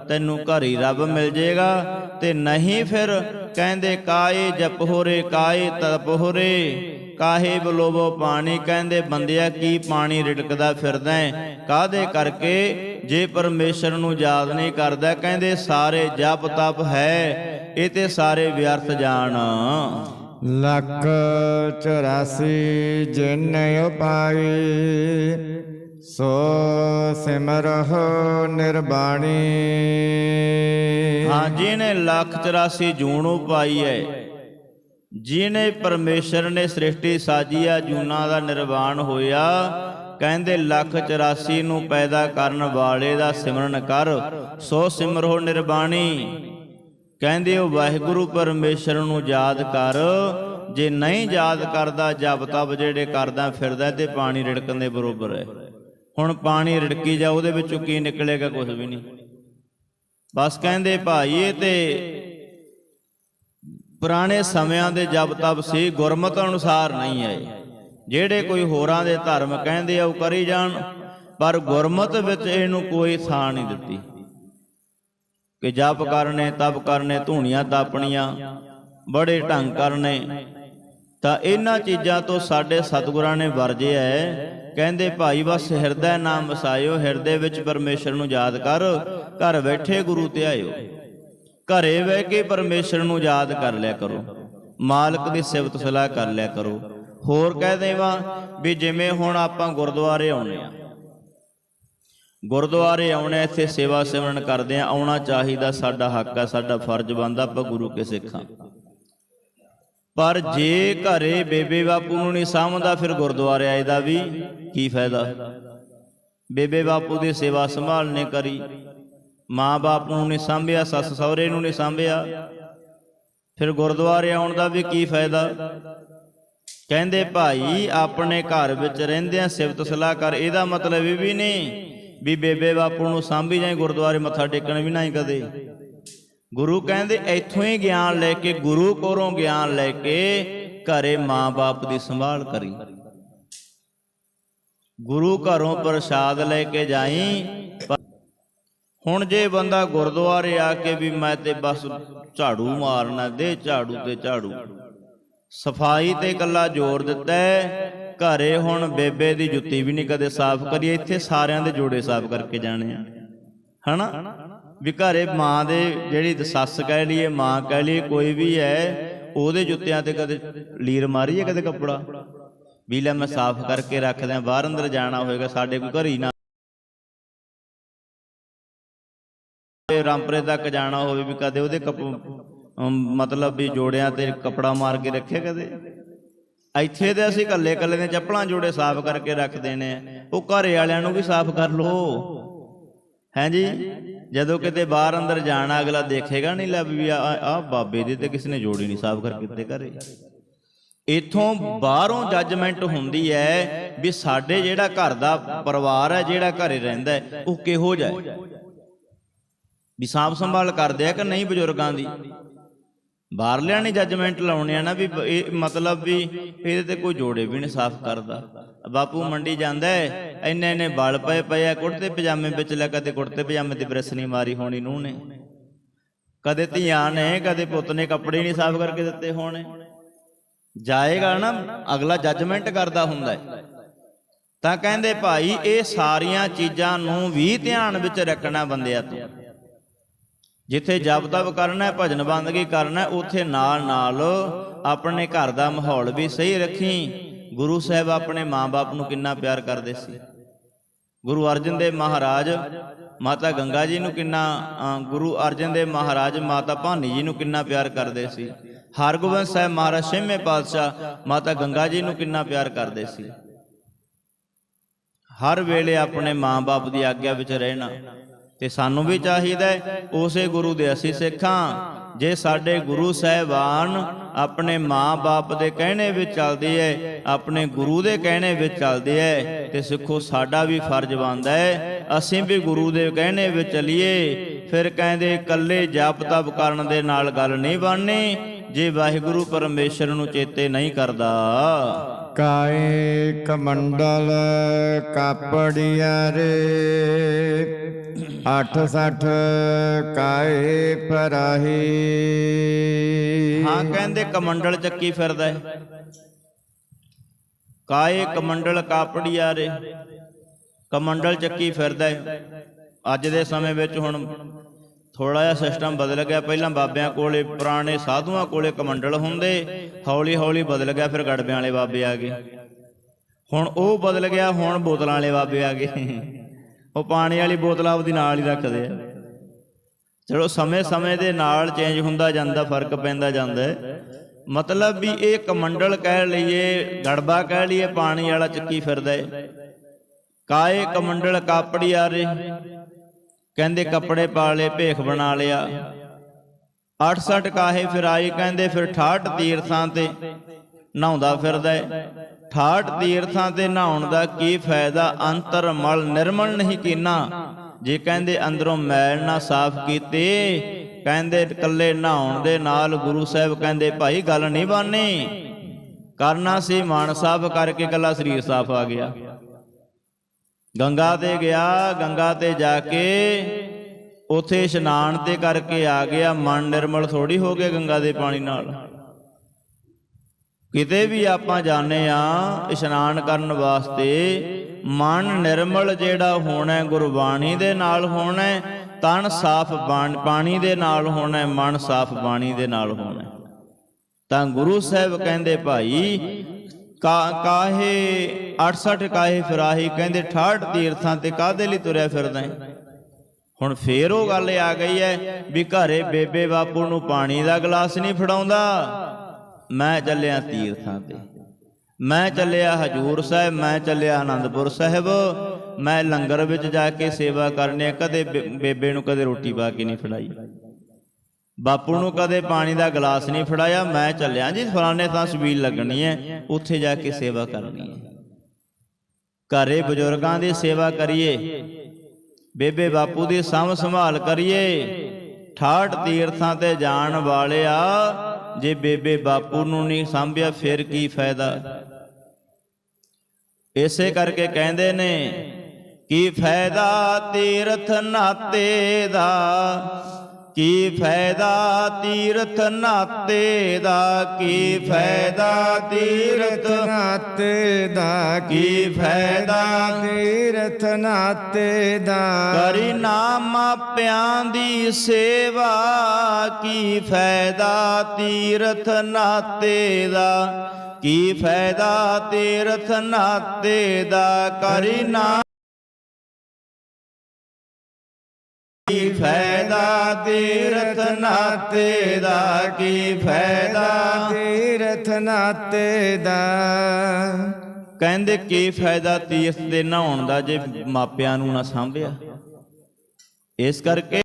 ਤੈਨੂੰ ਘਰ ਹੀ ਰੱਬ ਮਿਲ ਜਾਏਗਾ ਤੇ ਨਹੀਂ ਫਿਰ ਕਹਿੰਦੇ, ਕਾਏ ਜਪ ਹੋਰੇ ਕਾਏ ਤਪ ਹੋਰੇ ਕਾਹੇ ਬਲੋਬੋ ਪਾਣੀ? ਕਹਿੰਦੇ, ਬੰਦਿਆ, ਕੀ ਪਾਣੀ ਰਿੜਕਦਾ ਫਿਰਦਾ ਕਾਹਦੇ ਕਰਕੇ? ਜੇ ਪਰਮੇਸ਼ਰ ਨੂੰ ਯਾਦ ਨਹੀਂ ਕਰਦਾ, ਕਹਿੰਦੇ, ਸਾਰੇ ਜਪ ਤਪ ਹੈ, ਇਹ ਤੇ ਸਾਰੇ ਵਿਅਰਥ ਜਾਣ। ਲੱਖ 84 ਜਿਨ ਉਪਾਈ, ਸੋ ਸਿਮਰਹੁ ਨਿਰਬਾਣੀ। ਹਾਂ ਜਿਹਨੇ ਲੱਖ 84 ਜੂਨ ਉਪਾਈ ਹੈ ਜਿਹਨੇ ਪਰਮੇਸ਼ਰ ਨੇ ਸ੍ਰਿਸ਼ਟੀ ਸਾਜੀ ਆ, ਜੂਨਾਂ ਦਾ ਨਿਰਵਾਣ ਹੋਇਆ, ਕਹਿੰਦੇ ਲੱਖ 84 ਨੂੰ ਪੈਦਾ ਕਰਨ ਵਾਲੇ ਦਾ ਸਿਮਰਨ ਕਰ, ਸੋ ਸਿਮਰੋ ਨਿਰਬਾਣੀ। ਕਹਿੰਦੇ ਉਹ ਵਾਹਿਗੁਰੂ ਪਰਮੇਸ਼ਰ ਨੂੰ ਯਾਦ ਕਰ। ਜੇ ਨਹੀਂ ਯਾਦ ਕਰਦਾ ਜਪ ਤਪ ਜਿਹੜੇ ਕਰਦਾ ਫਿਰਦਾ, ਤੇ ਪਾਣੀ ਰਿੜਕਣ ਦੇ ਬਰੋਬਰ ਹੈ। ਹੁਣ ਪਾਣੀ ਰਿੜਕੀ ਜਾ, ਉਹਦੇ ਵਿੱਚੋਂ ਕੀ ਨਿਕਲੇਗਾ, ਕੁਝ ਵੀ ਨਹੀਂ। ਬਸ ਕਹਿੰਦੇ, ਭਾਈ, ਇਹ ਤੇ ਪੁਰਾਣੇ ਸਮਿਆਂ ਦੇ ਜਪ ਤਪ ਸੀ, ਗੁਰਮਤ ਅਨੁਸਾਰ ਨਹੀਂ ਆਏ। ਜਿਹੜੇ ਕੋਈ ਹੋਰਾਂ ਦੇ ਧਰਮ ਕਹਿੰਦੇ ਆ, ਉਹ ਕਰੀ ਜਾਣ, ਪਰ ਗੁਰਮਤ ਵਿੱਚ ਇਹਨੂੰ ਕੋਈ ਥਾਂ ਨਹੀਂ ਦਿੱਤੀ। ਕਿ ਜਪ ਕਰਨੇ, ਤਪ ਕਰਨੇ, ਧੂਣੀਆਂ ਤਾਪਣੀਆਂ ਬੜੇ ਢੰਗ ਕਰਨੇ। ਤਾਂ ਇਹਨਾਂ ਚੀਜ਼ਾਂ ਤੋਂ ਸਾਡੇ ਸਤਿਗੁਰਾਂ ਨੇ ਵਰਜਿਆ ਹੈ ਕਹਿੰਦੇ, ਭਾਈ, ਬਸ ਹਿਰਦੈ ਨਾਮ ਵਸਾਇਓ, ਹਿਰਦੇ ਵਿੱਚ ਪਰਮੇਸ਼ਰ ਨੂੰ ਯਾਦ ਕਰ, ਘਰ ਬੈਠੇ ਗੁਰੂ ਤੇ ਆਇਓ। ਘਰੇ ਬਹਿ ਕੇ ਪਰਮੇਸ਼ਰ ਨੂੰ ਯਾਦ ਕਰ ਲਿਆ ਕਰੋ। ਮਾਲਕ ਦੀ ਸਿਫਤ ਸਲਾਹ ਕਰ ਲਿਆ ਕਰੋ। ਹੋਰ ਕਹਿ ਦੇਵਾਂ ਵੀ ਜਿਵੇਂ ਹੁਣ ਆਪਾਂ ਗੁਰਦੁਆਰੇ ਆਉਨੇ ਆ ਗੁਰਦੁਆਰੇ ਆਉਣੇ, ਇੱਥੇ ਸੇਵਾ ਸਿਮਰਨ ਕਰਦੇ ਆ, ਆਉਣਾ ਚਾਹੀਦਾ, ਸਾਡਾ ਹੱਕ ਆ, ਸਾਡਾ ਫਰਜ਼ ਬਣਦਾ, ਆਪਾਂ ਗੁਰੂ ਕੇ ਸਿੱਖਾਂ। ਪਰ ਜੇ ਘਰੇ ਬੇਬੇ ਬਾਪੂ ਨੂੰ ਨਹੀਂ ਸਾਂਭਦਾ, ਫਿਰ ਗੁਰਦੁਆਰੇ ਆਏ ਦਾ ਵੀ ਕੀ ਫਾਇਦਾ? ਬੇਬੇ ਬਾਪੂ ਦੀ ਸੇਵਾ ਸੰਭਾਲ ਨੇ ਕਰੀ ਮਾਂ-ਬਾਪ ਨੂੰ ਨਹੀਂ ਸਾਂਭਿਆ, ਸੱਸ ਸਹੁਰੇ ਨੂੰ ਨਹੀਂ ਸਾਂਭਿਆ, ਫਿਰ ਗੁਰਦੁਆਰੇ ਆਉਣ ਦਾ ਵੀ ਕੀ ਫਾਇਦਾ? ਕਹਿੰਦੇ, ਭਾਈ, ਆਪਣੇ ਘਰ ਵਿੱਚ ਰਹਿੰਦਿਆਂ ਸਿਫਤ ਸਲਾਹ ਕਰ ਇਹਦਾ ਮਤਲਬ ਇਹ ਵੀ ਨਹੀਂ ਵੀ ਬੇਬੇ ਬਾਪੂ ਨੂੰ ਸਾਂਭੀ ਜਾਈ ਗੁਰਦੁਆਰੇ ਮੱਥਾ ਟੇਕਣ ਵੀ ਨਾ ਹੀ ਕਦੇ। ਗੁਰੂ ਕਹਿੰਦੇ, ਇੱਥੋਂ ਹੀ ਗਿਆਨ ਲੈ ਕੇ ਗੁਰੂ ਕੋਲੋਂ ਗਿਆਨ ਲੈ ਕੇ ਘਰੇ ਮਾਂ-ਬਾਪ ਦੀ ਸੰਭਾਲ ਕਰੀ। ਗੁਰੂ ਘਰੋਂ ਪ੍ਰਸਾਦ ਲੈ ਕੇ ਜਾਈ ਹੁਣ ਜੇ ਬੰਦਾ ਗੁਰਦੁਆਰੇ ਆ ਕੇ ਵੀ ਮੈਂ ਤੇ ਬਸ ਝਾੜੂ ਮਾਰਨਾ, ਦੇ ਝਾੜੂ ਤੇ ਝਾੜੂ। ਸਫ਼ਾਈ ਤੇ ਕੱਲਾ ਜ਼ੋਰ ਦਿੱਤਾ ਘਰੇ ਹੁਣ ਬੇਬੇ ਦੀ ਜੁੱਤੀ ਵੀ ਨਹੀਂ ਕਦੇ ਸਾਫ਼ ਕਰੀ ਇੱਥੇ ਸਾਰਿਆਂ ਦੇ ਜੋੜੇ ਸਾਫ਼ ਕਰਕੇ ਜਾਣੇ ਆ। ਹਨਾ? ਵੀ ਘਰੇ ਮਾਂ ਦੇ ਜਿਹੜੀ ਸੱਸ ਕਹਿ ਲਈਏ, ਮਾਂ ਕਹਿ ਲਈਏ, ਕੋਈ ਵੀ ਹੈ, ਉਹਦੇ ਜੁੱਤਿਆਂ ਤੇ ਕਦੇ ਲੀਰ ਮਾਰੀਏ ਕਦੇ ਕੱਪੜਾ? ਵੀ ਲੈ ਮੈਂ ਸਾਫ਼ ਕਰਕੇ ਰੱਖਦਿਆਂ ਬਾਹਰ ਅੰਦਰ ਜਾਣਾ ਹੋਏਗਾ, ਸਾਡੇ ਕੋਈ ਘਰ ਹੀ ਨਾ ਤੇ ਤੱਕ ਜਾਣਾ ਹੋਵੇ ਵੀ ਕਦੇ ਉਹਦੇ ਕੱਪ ਮਤਲਬ ਵੀ ਜੋੜਿਆਂ ਤੇ ਕੱਪੜਾ ਮਾਰ ਕੇ ਰੱਖਿਆ ਕਦੇ? ਇੱਥੇ ਤੇ ਅਸੀਂ ਕੱਲੇ ਕੱਲੇ ਦੇ ਚੱਪਲਾਂ ਜੋੜੇ ਸਾਫ਼ ਕਰਕੇ ਰੱਖ ਦੇਣੇ ਆ। ਉਹ ਘਰੇ ਵਾਲਿਆਂ ਨੂੰ ਵੀ ਸਾਫ਼ ਕਰ ਲੋ ਹਾਂਜੀ ਜਦੋਂ ਕਿਤੇ ਬਾਹਰ ਅੰਦਰ ਜਾਣਾ, ਅਗਲਾ ਦੇਖੇਗਾ ਨਹੀਂ ਲੈ ਵੀ ਆ ਬਾਬੇ ਦੇ ਤੇ ਕਿਸੇ ਨੇ ਜੋੜੀ ਨਹੀਂ ਸਾਫ਼ ਕਰਕੇ ਦਿੱਤੇ ਘਰੇ। ਇਥੋਂ ਬਾਹਰੋਂ ਜੱਜਮੈਂਟ ਹੁੰਦੀ ਹੈ ਵੀ ਸਾਡੇ ਜਿਹੜਾ ਘਰ ਦਾ ਪਰਿਵਾਰ ਹੈ, ਜਿਹੜਾ ਘਰੇ ਰਹਿੰਦਾ ਹੈ, ਉਹ ਕਿਹੋ ਜਿਹਾ ਵੀ ਸਾਂਭ ਸੰਭਾਲ ਕਰਦੇ ਆ ਕਿ ਨਹੀਂ ਬਜ਼ੁਰਗਾਂ ਦੀ? ਬਾਹਰਲਿਆਂ ਨੇ ਜੱਜਮੈਂਟ ਲਾਉਣੇ ਆ ਨਾ ਵੀ ਇਹ ਮਤਲਬ ਵੀ ਇਹਦੇ ਤੇ ਕੋਈ ਜੋੜੇ ਵੀ ਨਹੀਂ ਸਾਫ਼ ਕਰਦਾ। ਬਾਪੂ ਮੰਡੀ ਜਾਂਦਾ ਹੈ, ਇੰਨੇ ਇੰਨੇ ਬਲ ਪਏ ਪਏ ਆ, ਕੁੜਤੇ ਪਜਾਮੇ ਵਿੱਚ ਲੈ ਕਦੇ ਕੁੜਤੇ ਪਜਾਮੇ ਤੇ ਬਰਸ ਨਹੀਂ ਮਾਰੀ ਹੋਣੀ ਨੂੰ ਨੇ। ਕਦੇ ਧੀਆਂ ਨੇ, ਕਦੇ ਪੁੱਤ ਨੇ ਕੱਪੜੇ ਨਹੀਂ ਸਾਫ਼ ਕਰਕੇ ਦਿੱਤੇ ਹੋਣੇ। ਜਾਏਗਾ ਨਾ, ਅਗਲਾ ਜੱਜਮੈਂਟ ਕਰਦਾ ਹੁੰਦਾ ਹੈ। ਤਾਂ ਕਹਿੰਦੇ ਭਾਈ, ਇਹ ਸਾਰੀਆਂ ਚੀਜ਼ਾਂ ਨੂੰ ਵੀ ਧਿਆਨ ਵਿੱਚ ਰੱਖਣਾ ਬੰਦਿਆ ਤੋਂ। ਜਿੱਥੇ ਜਪ ਤਪ ਕਰਨਾ ਹੈ ਭਜਨ ਬੰਦਗੀ ਕਰਨਾ ਹੈ ਉੱਥੇ ਨਾਲ ਨਾਲ ਆਪਣੇ ਘਰ ਦਾ ਮਾਹੌਲ ਵੀ ਸਹੀ ਰੱਖੀ। ਗੁਰੂ ਸਾਹਿਬ ਆਪਣੇ ਮਾਂ-ਬਾਪ ਨੂੰ ਕਿੰਨਾ ਪਿਆਰ ਕਰਦੇ ਸੀ। ਗੁਰੂ ਅਰਜਨ ਦੇਵ ਮਹਾਰਾਜ ਮਾਤਾ ਗੰਗਾ ਜੀ ਨੂੰ ਕਿੰਨਾ ਅ, ਗੁਰੂ ਅਰਜਨ ਦੇਵ ਮਹਾਰਾਜ ਮਾਤਾ ਭਾਨੀ ਜੀ ਨੂੰ ਕਿੰਨਾ ਪਿਆਰ ਕਰਦੇ ਸੀ। ਹਰਗੋਬਿੰਦ ਸਾਹਿਬ ਮਹਾਰਾਜ ਛੇਵੇਂ ਪਾਤਸ਼ਾਹ ਮਾਤਾ ਗੰਗਾ ਜੀ ਨੂੰ ਕਿੰਨਾ ਪਿਆਰ ਕਰਦੇ ਸੀ। ਹਰ ਵੇਲੇ ਆਪਣੇ ਮਾਂ-ਬਾਪ ਦੀ ਆਗਿਆ ਵਿੱਚ ਰਹਿਣਾ। ਤੇ ਸਾਨੂੰ ਵੀ ਚਾਹੀਦਾ ਉਸੇ ਗੁਰੂ ਦੇ ਅਸੀਂ ਸਿੱਖਾਂ। ਜੇ ਸਾਡੇ ਗੁਰੂ ਸਾਹਿਬਾਨ ਆਪਣੇ ਮਾਂ-ਬਾਪ ਦੇ ਕਹਿਣੇ ਵਿੱਚ ਚੱਲਦੇ ਐ, ਆਪਣੇ ਗੁਰੂ ਦੇ ਕਹਿਣੇ ਵਿੱਚ ਚੱਲਦੇ ਐ, ਤੇ ਸਿੱਖੋ ਸਾਡਾ ਵੀ ਫਰਜ਼ ਬਣਦਾ ਹੈ ਅਸੀਂ ਵੀ ਗੁਰੂ ਦੇ ਕਹਿਣੇ ਵਿੱਚ ਚੱਲੀਏ। ਫਿਰ ਕਹਿੰਦੇ, ਇਕੱਲੇ ਜਪ ਤਪ ਕਰਨ ਦੇ ਨਾਲ ਗੱਲ ਨਹੀਂ ਬਣਨੀ। ਜੇ ਵਾਹਿਗੁਰੂ ਪਰਮੇਸ਼ਰ ਨੂੰ ਚੇਤੇ ਨਹੀਂ ਕਰਦਾ। ਕਾਏ ਕਮੰਡਲ ਕਾਪੜੀਆ ਰੇ 86 ਕਾਏ ਪਰਾਹੀ। ਹਾਂ, ਕਹਿੰਦੇ ਕਮੰਡਲ ਚੱਕੀ ਫਿਰਦਾ ਹੈ ਕਾਏ ਕਮੰਡਲ ਕਾਪੜੀਆ ਰੇ ਕਮੰਡਲ ਚੱਕੀ ਫਿਰਦਾ ਹੈ ਅੱਜ ਦੇ ਸਮੇਂ ਵਿੱਚ ਹੁਣ ਥੋੜਾ ਜਿਹਾ ਸਿਸਟਮ ਬਦਲ ਗਿਆ। ਪਹਿਲਾਂ ਬਾਬਿਆਂ ਕੋਲੇ, ਪੁਰਾਣੇ ਸਾਧੂਆਂ ਕੋਲੇ ਕਮੰਡਲ ਹੁੰਦੇ। ਹੌਲੀ ਹੌਲੀ ਬਦਲ ਗਿਆ, ਫਿਰ ਗੜਬਿਆਂ ਵਾਲੇ ਬਾਬੇ ਆ ਗਏ। ਹੁਣ ਉਹ ਬਦਲ ਗਿਆ, ਹੁਣ ਬੋਤਲਾਂ ਵਾਲੇ ਬਾਬੇ ਆ ਗਏ। ਉਹ ਪਾਣੀ ਵਾਲੀ ਬੋਤਲ ਆਪਦੀ ਨਾਲ ਹੀ ਰੱਖਦੇ ਆ। ਚਲੋ, ਸਮੇਂ-ਸਮੇਂ ਦੇ ਨਾਲ ਚੇਂਜ ਹੁੰਦਾ ਜਾਂਦਾ, ਫ਼ਰਕ ਪੈਂਦਾ ਜਾਂਦਾ। ਮਤਲਬ ਵੀ ਇਹ ਕਮੰਡਲ ਕਹਿ ਲਈਏ, ਗੜਬਾ ਕਹਿ ਲਈਏ, ਪਾਣੀ ਵਾਲਾ ਚੱਕੀ ਫਿਰਦਾ ਏ। ਕਾਏ ਕਮੰਡਲ ਕਾਪੜੀ ਆ ਰੇ ਕਹਿੰਦੇ ਕੱਪੜੇ ਪਾ ਲਏ ਭੇਖ ਬਣਾ ਲਿਆ। 68 ਕਾਹੇ ਫਿਰ ਆਈ ਕਹਿੰਦੇ ਫਿਰ 68 ਤੀਰਥਾਂ ਤੇ ਨਹਾਉਂਦਾ ਫਿਰਦਾ ਹੈ 68 ਤੀਰਥਾਂ ਤੇ ਨਹਾਉਣ ਦਾ ਕੀ ਫਾਇਦਾ? ਅੰਤਰ ਮਲ ਨਿਰਮਲ ਨਹੀਂ ਕੀਨਾ। ਜੇ ਕਹਿੰਦੇ ਅੰਦਰੋਂ ਮੈਲ ਨਾ ਸਾਫ਼ ਕੀਤੇ ਕਹਿੰਦੇ ਇਕੱਲੇ ਨਹਾਉਣ ਦੇ ਨਾਲ ਗੁਰੂ ਸਾਹਿਬ ਕਹਿੰਦੇ ਭਾਈ ਗੱਲ ਨਹੀਂ ਬਾਨੀ। ਕਰਨਾ ਸੀ ਮਨ ਸਾਫ਼ ਕਰਕੇ ਇਕੱਲਾ ਸਰੀਰ ਸਾਫ਼ ਆ ਗਿਆ। ਗੰਗਾ ਤੇ ਗਿਆ, ਗੰਗਾ ਤੇ ਜਾ ਕੇ ਉਥੇ ਇਸ਼ਨਾਨ ਤੇ ਕਰਕੇ ਆ ਗਿਆ। ਮਨ ਨਿਰਮਲ ਥੋੜੀ ਹੋ ਗਿਆ ਗੰਗਾ ਦੇ ਪਾਣੀ ਨਾਲ। ਕਿਤੇ ਵੀ ਆਪਾਂ ਜਾਣੇ ਆ ਇਸ਼ਨਾਨ ਕਰਨ ਵਾਸਤੇ, ਮਨ ਨਿਰਮਲ ਜਿਹੜਾ ਹੋਣਾ ਗੁਰਬਾਣੀ ਦੇ ਨਾਲ ਹੋਣਾ ਤਨ ਸਾਫ਼ ਬਾਣ- ਪਾਣੀ ਦੇ ਨਾਲ ਹੋਣਾ ਮਨ ਸਾਫ਼ ਬਾਣੀ ਦੇ ਨਾਲ ਹੋਣਾ ਤਾਂ ਗੁਰੂ ਸਾਹਿਬ ਕਹਿੰਦੇ, ਭਾਈ ਕਾ ਕਾਹੇ 68 ਕਾਹੇ ਫਿਰਾਹੀ, ਕਹਿੰਦੇ 68 ਤੀਰਥਾਂ ਤੇ ਕਾਦੇ ਲਈ ਤੁਰਿਆ ਫਿਰਦਾ ਹੈ ਹੁਣ ਫੇਰ ਉਹ ਗੱਲ ਆ ਗਈ ਹੈ ਵੀ ਘਰੇ ਬੇਬੇ ਬਾਪੂ ਨੂੰ ਪਾਣੀ ਦਾ ਗਲਾਸ ਨਹੀਂ ਫੜਾਉਂਦਾ। ਮੈਂ ਚੱਲਿਆ ਤੀਰਥਾਂ ਤੇ। ਮੈਂ ਚੱਲਿਆ ਹਜੂਰ ਸਾਹਿਬ, ਮੈਂ ਚੱਲਿਆ ਆਨੰਦਪੁਰ ਸਾਹਿਬ। ਮੈਂ ਲੰਗਰ ਵਿੱਚ ਜਾ ਕੇ ਸੇਵਾ ਕਰਨੀ ਕਦੇ ਬੇ- ਬੇਬੇ ਨੂੰ ਕਦੇ ਰੋਟੀ ਪਾ ਕੇ ਨਹੀਂ ਫੜਾਈ। ਬਾਪੂ ਨੂੰ ਕਦੇ ਪਾਣੀ ਦਾ ਗਲਾਸ ਨਹੀਂ ਫੜਾਇਆ ਮੈਂ ਚੱਲਿਆ ਜੀ ਫਲਾਣੇ ਥਾਂ ਸਬੀਲ ਲੱਗਣੀ ਹੈ ਉੱਥੇ ਜਾ ਕੇ ਸੇਵਾ ਕਰਨੀ ਹੈ। ਘਰੇ ਬਜ਼ੁਰਗਾਂ ਦੀ ਸੇਵਾ ਕਰੀਏ। ਬੇਬੇ ਬਾਪੂ ਦੀ ਸਾਂਭ ਸੰਭਾਲ ਕਰੀਏ। ਠਾਠ ਤੀਰਥਾਂ ਤੇ ਜਾਣ ਵਾਲਿਆ ਜੇ ਬੇਬੇ ਬਾਪੂ ਨੂੰ ਨਹੀਂ ਸਾਂਭਿਆ ਫਿਰ ਕੀ ਫਾਇਦਾ? ਇਸੇ ਕਰਕੇ ਕਹਿੰਦੇ ਨੇ ਕੀ ਫਾਇਦਾ ਤੀਰਥ ਨਾਤੇ ਦਾ? ਕੀ ਫਾਇਦਾ ਤੀਰਥ ਨਾਤੇ ਦਾ? ਕੀ ਫਾਇਦਾ ਤੀਰਥ ਨਾਤੇ ਦਾ? ਕੀ ਫਾਇਦਾ ਤੀਰਥ ਨਾਤੇ ਦਾ? ਕਰੀ ਨਾ ਮਾਪਿਆਂ ਦੀ ਸੇਵਾ। ਕੀ ਫਾਇਦਾ ਤੀਰਥ ਨਾਤੇ ਦਾ? ਕੀ ਫਾਇਦਾ ਤੀਰਥ ਨਾਤੇ ਦਾ? ਕਰੀ ਨਾ ਫਾਇਦਾ ਤੀਰਥ ਨਾਤੇ ਦਾ? ਕੀ ਫਾਇਦਾ? ਤੀਰਥ ਨਾਤੇ ਦਾ? ਕਹਿੰਦੇ ਕੀ ਫਾਇਦਾ ਤੀਰਥ ਦੇ ਨਹਾਉਣ ਦਾ ਜੇ ਮਾਪਿਆਂ ਨੂੰ ਨਾ ਸਾਂਭਿਆ? ਇਸ ਕਰਕੇ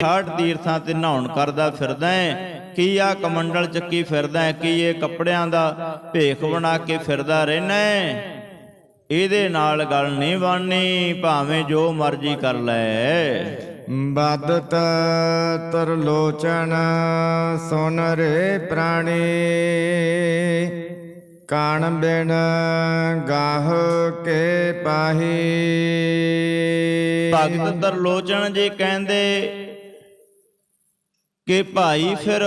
ਠਾਠ ਤੀਰਥਾਂ ਤੇ ਨਹਾਉਣ ਕਰਦਾ ਫਿਰਦਾ ਹੈ ਕੀ ਆ ਕਮੰਡਲ ਚੱਕੀ ਫਿਰਦਾ ਹੈ ਕੀ ਇਹ ਕੱਪੜਿਆਂ ਦਾ ਭੇਖ ਬਣਾ ਕੇ ਫਿਰਦਾ ਰਹਿਣਾ ਹੈ ਇਹਦੇ ਨਾਲ ਗੱਲ ਨਹੀਂ ਬਣਨੀ ਭਾਵੇਂ ਜੋ ਮਰਜ਼ੀ ਕਰ ਲੈ। ਬਦਤ ਤਰਲੋਚਨ ਸੁਨ ਰੇ ਪ੍ਰਾਣੀ। ਕਾਣ ਬਿਨ ਗਾਹ ਕੇ ਪਾਹੀ। ਭਗਤ ਤਰਲੋਚਨ ਜੀ ਕਹਿੰਦੇ ਕਿ ਭਾਈ ਫਿਰ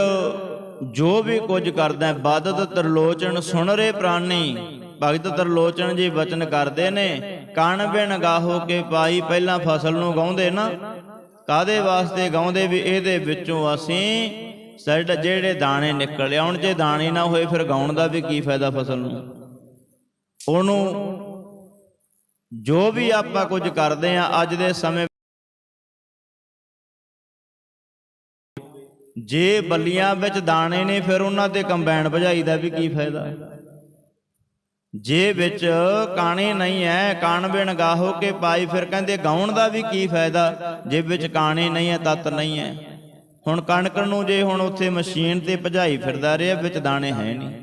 ਜੋ ਵੀ ਕੁਝ ਕਰਦਾ ਬਦਤ ਤਰਲੋਚਨ ਸੁਣ ਰੇ ਪ੍ਰਾਨੀ ਭਗਤ ਤਰਲੋਚਨ ਜੀ ਬਚਨ ਕਰਦੇ ਨੇ, ਕਣ ਬਿਨ ਗਾਹੋ ਕੇ ਪਾਈ ਪਹਿਲਾਂ ਫਸਲ ਨੂੰ ਗਾਉਂਦੇ ਨਾ। ਕਾਦੇ ਵਾਸਤੇ ਗਾਉਂਦੇ ਵੀ ਇਹਦੇ ਵਿੱਚੋਂ ਅਸੀਂ ਸਾਡੇ ਜਿਹੜੇ ਦਾਣੇ ਨਿਕਲ ਆਉਣ, ਜੇ ਦਾਣੇ ਨਾ ਹੋਏ ਫਿਰ ਗਾਉਣ ਦਾ ਵੀ ਕੀ ਫਾਇਦਾ ਫਸਲ ਨੂੰ? ਉਹਨੂੰ ਜੋ ਵੀ ਆਪਾਂ ਕੁਝ ਕਰਦੇ ਆ ਅੱਜ ਦੇ ਸਮੇਂ ਜੇ ਬੱਲੀਆਂ ਵਿੱਚ ਦਾਣੇ ਨੇ, ਫਿਰ ਉਹਨਾਂ ਤੇ ਕੰਬਾਈਨ ਭਜਾਈ ਦਾ ਵੀ ਕੀ ਫਾਇਦਾ? ਜੇ ਵਿੱਚ ਕਾਣੇ ਨਹੀਂ ਹੈ, ਕਾਣ ਬਿਨ ਗਾਹੋ ਕੇ ਪਾਈ, ਫਿਰ ਕਹਿੰਦੇ ਗਾਉਣ ਦਾ ਵੀ ਕੀ ਫਾਇਦਾ? ਜੇ ਵਿੱਚ ਕਾਣੇ ਨਹੀਂ ਹੈ, ਤਤ ਨਹੀਂ ਹੈ। ਹੁਣ ਕਣਕ ਨੂੰ ਜੇ ਹੁਣ ਉੱਥੇ ਮਸ਼ੀਨ ਤੇ ਭਜਾਈ ਫਿਰਦਾ ਰਿਹਾ, ਵਿੱਚ ਦਾਣੇ ਹੈ ਨਹੀਂ।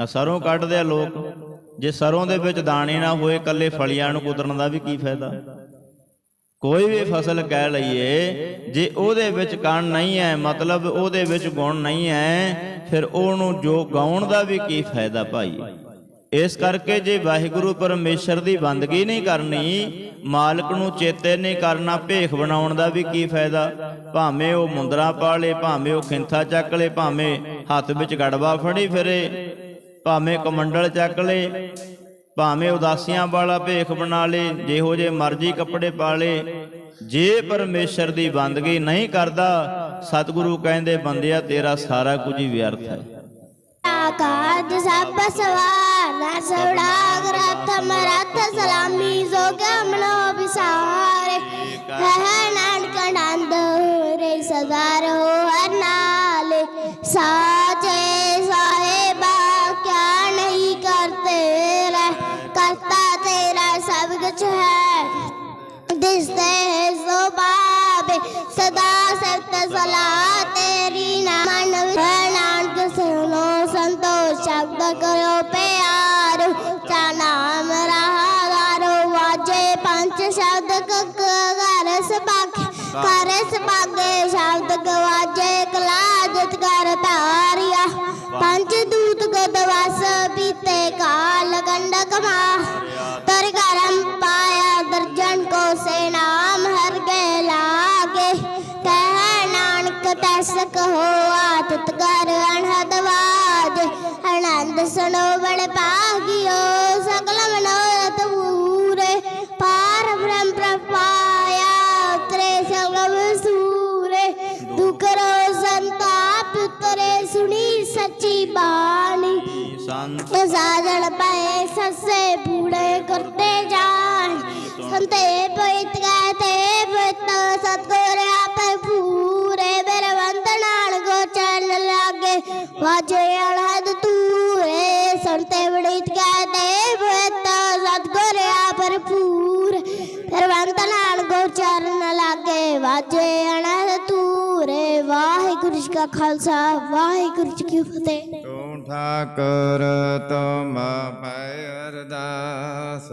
ਆ ਸਰੋਂ ਕੱਢਦੇ ਆ ਲੋਕ। ਜੇ ਸਰੋਂ ਦੇ ਵਿੱਚ ਦਾਣੇ ਨਾ ਹੋਏ ਕੱਲੇ ਫਲੀਆਂ ਨੂੰ ਕੁਤਰਨ ਦਾ ਵੀ ਕੀ ਫਾਇਦਾ? ਕੋਈ ਵੀ ਫਸਲ ਕਹਿ ਲਈਏ, ਜੇ ਉਹਦੇ ਵਿੱਚ ਕਣ ਨਹੀਂ ਹੈ, ਮਤਲਬ ਉਹਦੇ ਵਿੱਚ ਗੁਣ ਨਹੀਂ ਹੈ, ਫਿਰ ਉਹਨੂੰ ਜੋ ਗਾਉਣ ਦਾ ਵੀ ਕੀ ਫਾਇਦਾ ਭਾਈ? ਇਸ ਕਰਕੇ ਜੇ ਵਾਹਿਗੁਰੂ ਪਰਮੇਸ਼ਰ ਦੀ ਬੰਦਗੀ ਨਹੀਂ ਕਰਨੀ, ਮਾਲਕ ਨੂੰ ਚੇਤੇ ਨਹੀਂ ਕਰਨਾ, ਭੇਖ ਬਣਾਉਣ ਦਾ ਵੀ ਕੀ ਫਾਇਦਾ? ਭਾਵੇਂ ਉਹ ਮੁੰਦਰਾ ਪਾ ਲੇ ਭਾਵੇਂ ਉਹ ਖਿੰਥਾ ਚੱਕ ਲੇ, ਭਾਵੇਂ ਹੱਥ ਵਿੱਚ ਗੜਵਾ ਫੜੀ ਫਿਰੇ, ਭਾਵੇਂ ਕਮੰਡਲ ਚੱਕ ਲੇ, ਭਾਵੇਂ ਉਦਾਸੀਆਂ ਵਾਲਾ ਭੇਖ ਬਣਾ ਲੇ, ਜਿਹੋ ਜੇ ਮਰਜ਼ੀ ਕੱਪੜੇ ਪਾ ਲੇ, ਜੇ ਪਰਮੇਸ਼ਰ ਦੀ ਬੰਦਗੀ ਨਹੀਂ ਕਰਦਾ, ਸਤਿਗੁਰੂ ਕਹਿੰਦੇ, ਬੰਦਿਆ ਤੇਰਾ ਸਾਰਾ ਕੁਝ ਹੀ ਵਿਅਰਥ ਹੈ। ਕਾਜ ਸਭ ਸਵਾਰ ਸਵੜਾਗ ਰਥ ਮਰਥ ਸਲਾਮੀ ਜੋ ਗਮਨੋ ਵਿਸਾਰੇ ਹੈ ਨਾਨਕ ਆਨੰਦ ਰੇ ਸਦਾ ਰਹੋ ਹਰ ਨਾਲੇ ਸਾਚੇ ਸਾਹਿਬਾ ਕਿਆ ਨਹੀਂ ਕਰਤੇ ਰਹਿ ਕਰਤਾ ਤੇਰਾ ਸਭ ਕੁਛ ਹੈ ਦਿਸਦੇ ਹੈ ਸੋ ਬਾਬੇ ਸਦਾ ਸਤ ਸਲਾ ਤੇਰੀ ਕਰ ਸਬਾਗੇ ਸ਼ਬਦ ਗਵਾਜੇ, ਕਲਾਜਤ ਕਰ ਤਾਰਿਆ ਪੰਜ ਦੂਤ ਗਦਵਾਸ ਬੀਤੇ ਕਾਲ ਗੰਡਕ ਮਾ। ਤਰ ਕਰਮ ਪਾਇਆ ਦਰਜਨ ਕੋ ਸੇ ਨਾਮ ਹਰ ਗਏ ਲਾਗੇ। ਕਹਿ ਨਾਨਕ ਤੈਸਕ ਹੋਆ ਤਿਤ ਕਰ ਅਨਹਦ ਵਾਜ। ਆਨੰਦ ਸੁਣੋ ਬੜ ਪਾਗਿਓ ਸਾਜਣ ਪਏ ਸੱਸੇ ਬੂੜੇ ਕਰਤੇ ਜਾਣ। ਸੰਤੇ ਪਇਤ ਗਾਤੇ ਪਤ ਸਤਗੁਰ ਆਪੇ ਪੂਰੇ ਬਰਵੰਤ ਨਾਲ ਗੋਚਨ ਲਾਗੇ। ਵਾਜੇ ਅਲਹਦ ਵਾਹਿਗੁਰੂ ਖਾਲਸਾ ਵਾਹਿਗੁਰੂ ਜੀ ਕੀ ਫਤਿਹ। ਤੂੰ ਠਾਕੁਰ ਤੁਮ ਪੈ ਅਰਦਾਸ।